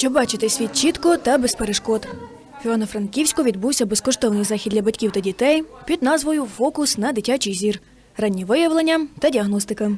Щоб бачити світ чітко та без перешкод. В Івано-Франківську відбувся безкоштовний захід для батьків та дітей під назвою Фокус на дитячий зір, ранні виявлення та діагностика.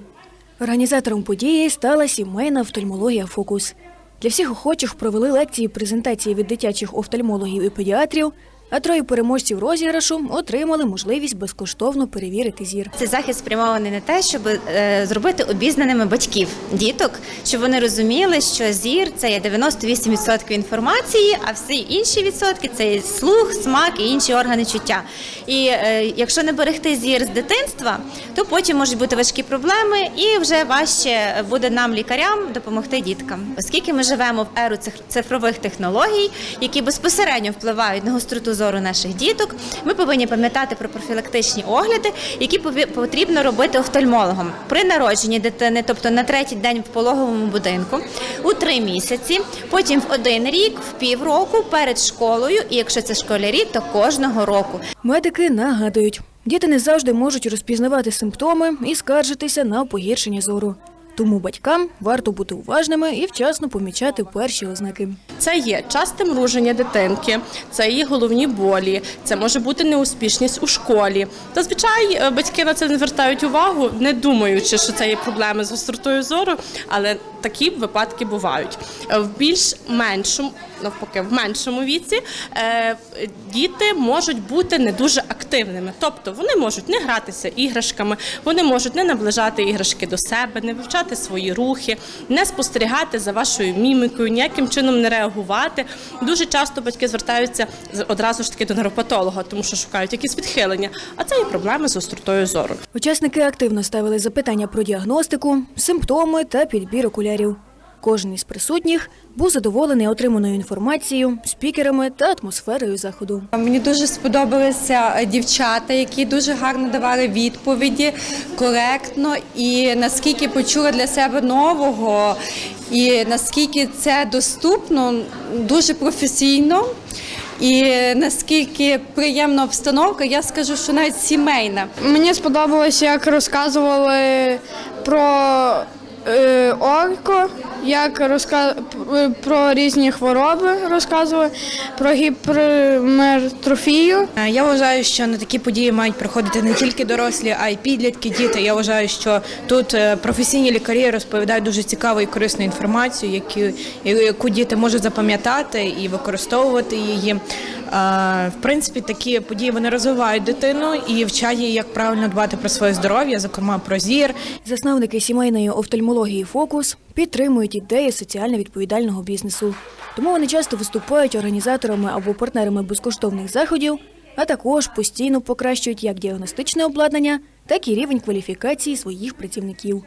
Організатором події стала сімейна офтальмологія Фокус. Для всіх охочих провели лекції презентації від дитячих офтальмологів і педіатрів, а троє переможців розіграшу отримали можливість безкоштовно перевірити зір. Цей захід спрямований на те, щоб е, зробити обізнаними батьків діток, щоб вони розуміли, що зір це є 98% інформації, а всі інші відсотки це слух, смак і інші органи чуття. І е, якщо не берегти зір з дитинства, то потім можуть бути важкі проблеми, і вже важче буде нам, лікарям, допомогти діткам. Оскільки ми живемо в еру цифрових технологій, які безпосередньо впливають на гостроту зору наших діток, ми повинні пам'ятати про профілактичні огляди, які потрібно робити офтальмологом при народженні дитини, тобто на третій день в пологовому будинку, у три місяці, потім в один рік, в півроку перед школою, і якщо це школярі, то кожного року. Медики нагадують, діти не завжди можуть розпізнавати симптоми і скаржитися на погіршення зору. Тому батькам варто бути уважними і вчасно помічати перші ознаки. Це є часте мруження дитинки, це є головні болі, це може бути неуспішність у школі. Зазвичай е, батьки на це не звертають увагу, не думаючи, що це є проблеми з гостротою зору, але такі випадки бувають. Е, В більш меншому, навпаки, в меншому віці е, діти можуть бути не дуже активними. Тобто вони можуть не гратися іграшками, вони можуть не наближати іграшки до себе, не вивчати свої рухи, не спостерігати за вашою мімікою, ніяким чином не реагувати. Дуже часто батьки звертаються одразу ж таки до невропатолога, тому що шукають якісь відхилення. А це є проблеми з остротою зору. Учасники активно ставили запитання про діагностику, симптоми та підбір окулярів. Кожен із присутніх був задоволений отриманою інформацією, спікерами та атмосферою заходу. Мені дуже сподобалися е, дівчата, які дуже гарно давали відповіді, коректно і наскільки почула для себе нового, і наскільки це доступно, дуже професійно. І наскільки приємна обстановка, я скажу, що навіть сімейна. Мені сподобалось, як розказували про орко, як розка... про різні хвороби розказували, про гіпертрофію. Е, Я вважаю, що на такі події мають приходити не тільки дорослі, а й підлітки, діти. Я вважаю, що тут е, професійні лікарі розповідають дуже цікаву і корисну інформацію, яку, яку діти можуть запам'ятати і використовувати її. Е, В принципі, такі події вони розвивають дитину і вчать її, як правильно дбати про своє здоров'я, зокрема про зір, Засновники сімейної офтальмології Фокус підтримують ідеї соціально відповідального бізнесу. Тому вони часто виступають організаторами або партнерами безкоштовних заходів, а також постійно покращують як діагностичне обладнання, так і рівень кваліфікації своїх працівників.